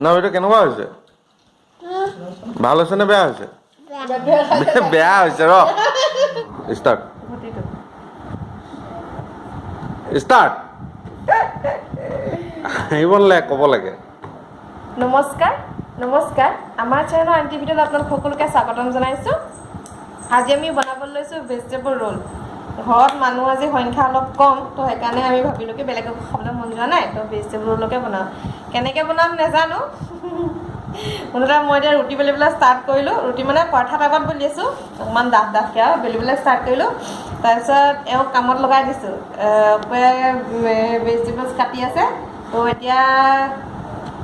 না এইটো কেনেকুৱা হৈছে ভালো হৈছে নে বেয়া বে- বেয়া হৈছে ৰ ষ্টাৰ্ট ষ্টাৰ্ট আহিব নালাগে ক'ব লাগে। নমস্কাৰ নমস্কাৰ আমাৰ চেনেলৰ আণ্টি ভিডিঅ'ত আপোনালোক সকলোকে স্বাগতম জনাইছোঁ। আজি আমি বনাবলৈ লৈছোঁ ভেজিটেবল ৰোল ঘৰত মানুহ আজি সংখ্যা অলপ কম, তো সেইকাৰণে আমি ভাবিলোঁ কি বেলেগ খাবলৈ মন যোৱা নাই, তো ভেজিটেবল ৰোলকে বনাওঁ। কেনেকৈ বনাম নেজানো। মুঠতে মই এতিয়া ৰুটি বেলিবলৈ ষ্টাৰ্ট কৰিলোঁ। ৰুটি মানে পৰঠা টাইপত বেলি আছোঁ। অকণমান ডাঠ ডাঠকৈ আৰু বেলিবলৈ ষ্টাৰ্ট কৰিলোঁ। তাৰপিছত এওঁক কামত লগাই দিছোঁ। ভেজিটেবলছ কাটি আছে। তো এতিয়া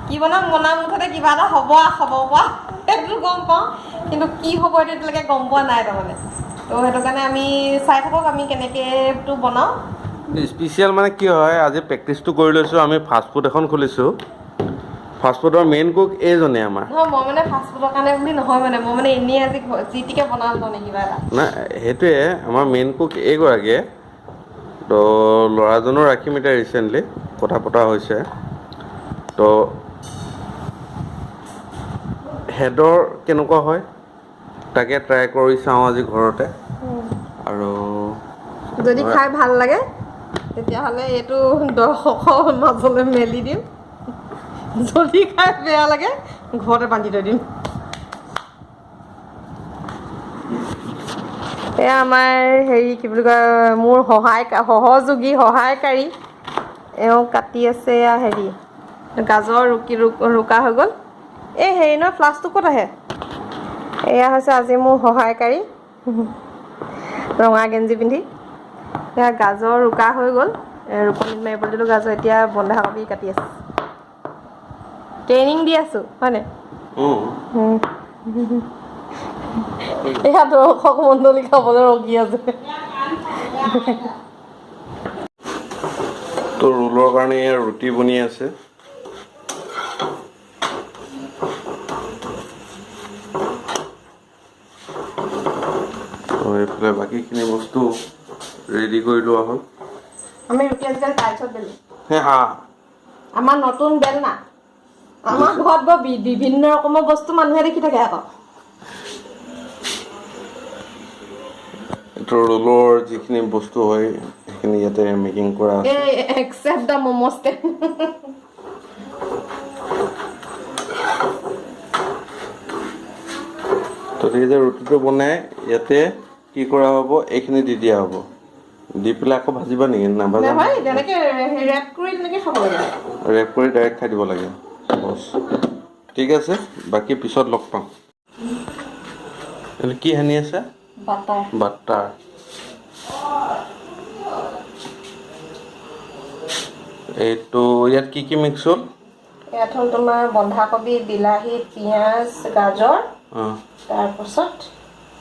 কি বনাম বনাম মুঠতে কিবা এটা হ'ব আৰু খাব পৰা। সেইটো গম পাওঁ। কিন্তু কি হ'ব এইটো এতিয়ালৈকে গম পোৱা নাই তাৰমানে। তো সেইটো কাৰণে আমি চাই থাকক আমি কেনেকৈতো বনাওঁ। স্পেচিয়েল মানে কি হয় আজি প্ৰেক্টিচটো কৰি লৈছোঁ আমি ফাষ্ট ফুড এখন খুলিছোঁ। ফাষ্ট ফুডৰ মেইন কুক এইজনে আমাৰ। নহয় মই মানে ফাষ্টফুডৰ কাৰণে বুলি নহয় মানে মই মানে এনেই আজি ঘ- যি টিকে বনাম তাৰমানে কিবা এটা। নাই সেইটোৱে আমাৰ মেইন কুক এইগৰাকীয়ে। তো ল'ৰাজনো ৰাখিম এতিয়া ৰিচেণ্টলি কথা পতা হৈছে। তো হেডৰ কেনেকুৱা হয়? তাকে ট্ৰাই কৰি চাওঁ আজি ঘৰতে। আৰু যদি খাই ভাল লাগে তেতিয়াহ'লে এইটো দৰ্শকৰ মাজলৈ মেলি দিম। যদি খাই বেয়া লাগে ঘৰতে বান্ধি থৈ দিম। এয়া আমাৰ হেৰি কি বুলি কয় মোৰ সহায় সহযোগী সহায়কাৰী। এওঁ কাটি আছে এয়া হেৰি গাজৰ ৰুকি ৰুক- ৰুকা হৈ গ'ল। এই হেৰি নহয় ফ্লাছটো ক'ত আহে? এয়া হৈছে আজি মোৰ সহায়কাৰী। ৰঙা গেঞ্জি পিন্ধি। এয়া গাজৰ ৰুকা হৈ গ'ল। এ, ৰুকনিত মাৰিবলৈ দিলোঁ গাজৰ এতিয়া বন্ধাকবি কাটি আছে। ট্ৰেইনিং দি আছোঁ হয়নে এয়া দৰ্শক মণ্ডলী খাবলৈ ৰখি আছে। তো ৰোলৰ কাৰণে ৰুটি বনি আছে। এইফালে বাকীখিনি বস্তু ৰেডি কৰি লোৱা হ'ল। আমি ৰুটি আজিকালি টাইছত বেলো হে হা। আমাৰ নতুন বেলনা আমাৰ ঘৰত বৰ বিভিন্ন ৰকমৰ বস্তু মানুহে দেখি থাকে আকৌ। এইটো ৰোলৰ যিখিনি বস্তু হয় সেইখিনি ইয়াতে মেকিং কৰা একচেপ্ট দ্য ম'ম' তো ঠিক আছে ৰুটিটো বনাই ইয়াতে কি কৰা হ'ব? এইখিনি দি দিয়া হ'ব। দি পেলাই আকৌ ভাজিবা নেকি? নাভাজা ৰেপ কৰি ডাইৰেক্ট খাই দিব লাগে। বছ ঠিক আছে বাকী পিছত লগ পাম। কি সানি আছে? বাটাৰ। এইটো ইয়াত কি কি মিক্স হ'ল? ইয়াত হ'ল তোমাৰ বন্ধাকবি বিলাহী পিঁয়াজ গাজৰ। তাৰপাছত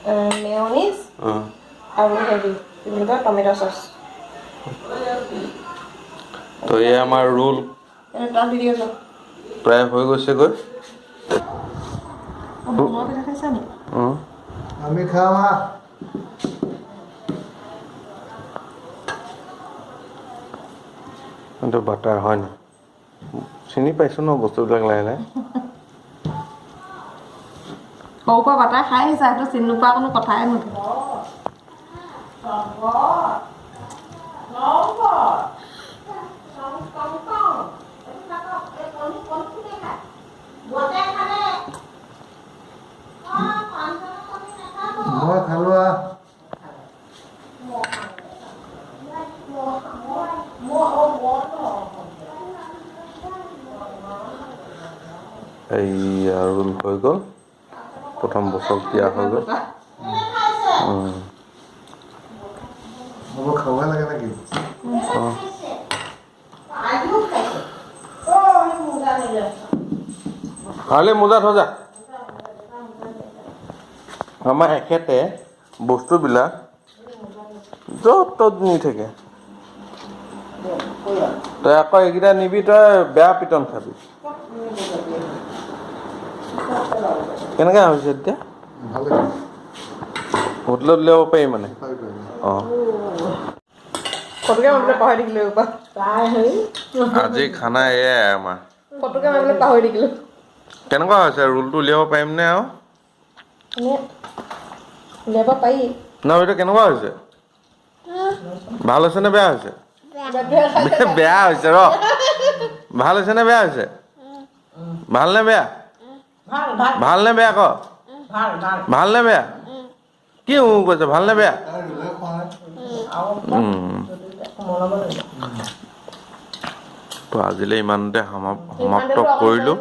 মেয়নিজ অঁ আৰু হেৰি কি বুলি কয় টমেট' চচ তো এয়া আমাৰ ৰোল তাত দি দিছোঁ প্ৰায় হৈ গৈছেগৈ বনোৱা পিঠা খাইছা নি অঁ আমি খাওয়া এইটো বাটাৰ হয় নাই চিনি পাইছোঁ ন বস্তুবিলাক লাহে লাহে সৰুৰ পৰা বাটাৰ খাই আহিছা সেইটো চিনি নোপোৱা কোনো কথাই নুঠে মই খালোৱা এইয়া ৰোল হৈ গ'ল প্ৰথম বছৰ দিয়া হৈ গ'ল উম, মোক খাব লাগে নেকি? অঁ। হাৰ্লি মোজা থজা। আমাৰ এখেতে বস্তুবিলাক য'ত ত'ত নি থাকে। তই আকৌ এইকেইটা নিবি তই বেয়া পিটন খাবি। কেনেকৈ হৈছে এতিয়া? হোটেলত উলিয়াব পাৰি মানে? অঁ। ফটোকে মাৰিবলৈ পাহৰি থাকিলোঁ হেৰি আজি খানা এয়াই আমাৰ। ফটোকে মাৰিবলৈ পাহৰি থাকিলোঁ। কেনেকুৱা হৈছে? ৰোলটো উলিয়াব পাৰিমনে আৰু? এনে উলিয়াব পাৰি। ন এইটো কেনেকুৱা হৈছে? ভালো হৈছে নে বেয়া হৈছে? বে- বেয়া হৈছে ৰ। ভালো হৈছে নে বেয়া হৈছে? ভালো নে বেয়া? ভালো ভালো। ভালো নে বেয়া ক? ভালো ভালো। ভালো নে বেয়া? কি উ কৈছে ভালো নে বেয়া? তো আজিলৈ ইমানতে সমাপ- সমাপ্ত কৰিলোঁ।